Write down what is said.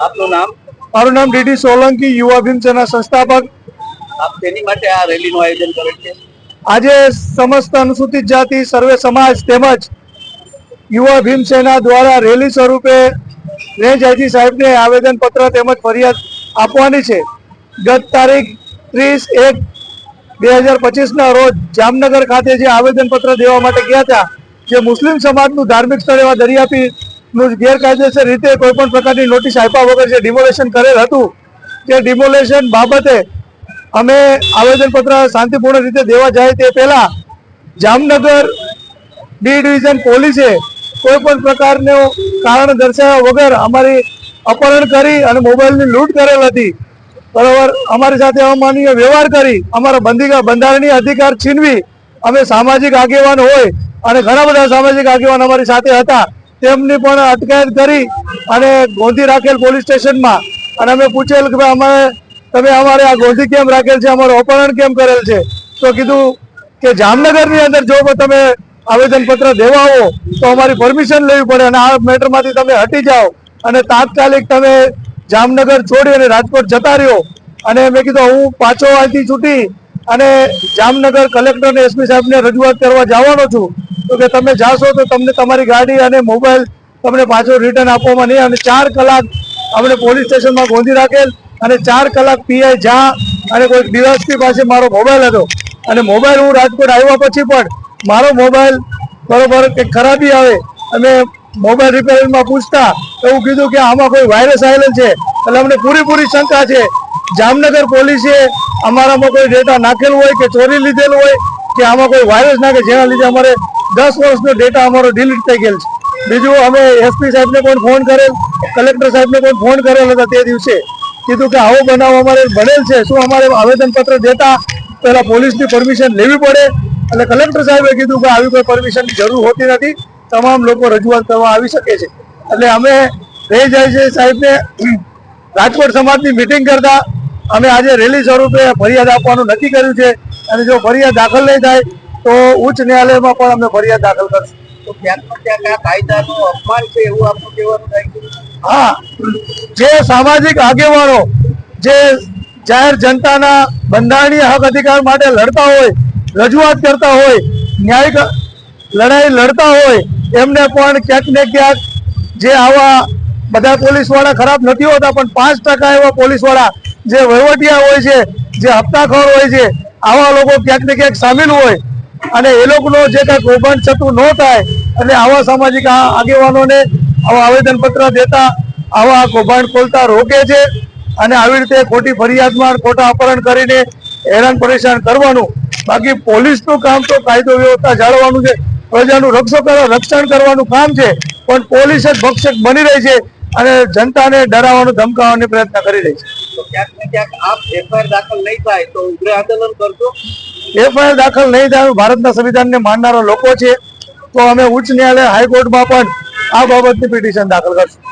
આપનું નામ? મારું નામ ડીડી સોલંકી યુવા ભીમસેના સંસ્થાપક. આપ તેની માટે આ રેલીનું આયોજન કરેલ છે? આજે સમસ્ત અનુસૂચિત જાતિ સર્વે સમાજ તેમજ યુવા ભીમસેના દ્વારા રેલી સ્વરૂપે રેન્જ આઈજી સાહેબને આવેદન પત્ર તેમજ ફરિયાદ આપવાની છે. ગત તારીખ ત્રીસ એક બે હજાર પચીસના રોજ જામનગર ખાતે જે આવેદન પત્ર દેવા માટે ગયા હતા જે મુસ્લિમ સમાજનું ધાર્મિક સ્થળ એવા દરિયાપીનું ગેરકાયદેસર રીતે કોઈ પણ પ્રકારની નોટિસ આપ્યા વગર જે ડિમોલેશન કરેલ હતું, તે ડિમોલેશન બાબતે અમે આવેદનપત્ર શાંતિપૂર્ણ રીતે દેવા જાય તે પહેલા જામનગર ડી ડિવિઝન પોલીસે કોઈ પણ પ્રકારનો કારણ દર્શાવ્યા વગર અમારી અપહરણ કરી અને મોબાઈલની લૂંટ કરેલ હતી. બરોબર? અમારી સાથે અમાનીય વ્યવહાર કરી, અમારા બંધિકા બંધારણીય અધિકાર છીનવી, અમે સામાજિક આગેવાન હોય અને ઘણા બધા સામાજિક આગેવાન અમારી સાથે હતા. તેમની પણ અટકાયત કરી અને ગોંધી રાખેલ પોલીસ સ્ટેશનમાં. અને અમે પૂછેલ કે અમારે, તમે અમારે આ ગોંધી કેમ રાખેલ છે? અમારું અપહરણ કેમ કરેલ છે? તો કીધું કે જામનગરની અંદર જો તમે આવેદન પત્ર દેવા આવો, તો અમારી પરમિશન લેવી પડે અને આ મેટરમાંથી તમે હટી જાઓ. અને તાત્કાલિક તમે જામનગર છોડી અને રાજકોટ જતા રહ્યો. અને મેં કીધું, હું પાછો અહીંથી છૂટી અને જામનગર કલેક્ટર અને એસપી સાહેબને રજૂઆત કરવા જવાનો છું. તો કે તમે જાશો તો તમને તમારી ગાડી અને મોબાઈલ તમને પાછો રિટર્ન આપવામાં નહીં. અને ચાર કલાક અમને પોલીસ સ્ટેશનમાં ગોંધી રાખેલ અને ચાર કલાક પીઆઈ જા અને કોઈ ડીવાયસપી પાસે મારો મોબાઈલ હતો. અને મોબાઈલ હું રાજકોટ આવ્યા પછી પણ મારો મોબાઈલ બરોબર કે ખરાબી આવે અમે મોબાઈલ રિપેરિંગમાં પૂછતા એવું કીધું કે આમાં કોઈ વાયરસ આવેલ છે. એટલે અમને પૂરેપૂરી શંકા છે. જામનગર પોલીસે અમારામાં કોઈ ડેટા નાખેલું હોય કે ચોરી લીધેલું હોય કે આમાં કોઈ વાયરસ નાખે જેના લીધે અમારે દસ વર્ષનો ડેટા અમારો ડિલીટ થઈ ગયેલ છે. બીજું અમે એસપી સાહેબને પણ ફોન કરેલ કલેક્ટર સાહેબને પણ ફોન કરેલ હતા તે દિવસે. કીધું કે આવો બનાવ અમારે બનેલ છે, શું અમારે આવેદનપત્ર દેતા પહેલા પોલીસની પરમિશન લેવી પડે? એટલે કલેક્ટર સાહેબે કીધું કે આવી કોઈ પરમિશનની જરૂર હોતી નથી, તમામ લોકો રજૂઆત કરવા આવી શકે છે. એટલે અમે રહી જાય છે સાહેબને, રાજકોટ સમાજની મિટિંગ કરતા, અમે આજે રેલી સ્વરૂપે ફરિયાદ આપવાનું નક્કી કર્યું છે. અને જો ફરિયાદ દાખલ નહીં થાય તો ઉચ્ચ ન્યાયાલયમાં પણ અમે ફરિયાદ દાખલ કરશું. તો ક્યાંક ક્યાંક આ કાયદાનું અપમાન છે એવું આપણું કહેવાનું થાય હા. જે સામાજિક આગેવાનો જે જાહેર જનતાના બંધારણીય હક અધિકાર માટે લડતા હોય રજૂઆત કરતા હોય ન્યાયિક લડાઈ લડતા હોય એમને પણ ક્યાંક ને ક્યાંક જે આવા બધા પોલીસવાળા ખરાબ નથી હોતા પણ પાંચ ટકા એવા પોલીસવાળા જે વહીવટિયા હોય છે જે હપ્તાખોર હોય છે આવા લોકો ક્યાંક ને ક્યાંક સામેલ હોય અને એ લોકોનો જે કાંઈ કૌભાંડ થતું ન થાય. એટલે આવા સામાજિક આગેવાનોને આવા આવેદન પત્ર દેતા, આવા કૌભાંડ ખોલતા રોકે છે અને આવી રીતે ખોટી ફરિયાદમાં ખોટા અપહરણ કરીને હેરાન પરેશાન કરવાનું. બાકી પોલીસનું કામ તો કાયદો વ્યવસ્થા જાળવવાનું છે. પ્રજાનું રક્ષો કરવા રક્ષણ કરવાનું કામ છે. પણ પોલીસ જ ભક્ષક બની રહી છે અને જનતાને ડરાવવાનો, ધમકાવવાનો પ્રયત્ન કરી રહી છે. ક્યાંક ને ક્યાંક આપ એફઆઈઆર દાખલ નહીં થાય તો ઉગ્ર આંદોલન કરશો? એફઆઈઆર દાખલ નહીં થાય ભારતના સંવિધાનને માનનારા લોકો છે. તો અમે ઉચ્ચ ન્યાયાલય હાઈકોર્ટમાં પણ આ બાબતની પિટિશન દાખલ કરશું.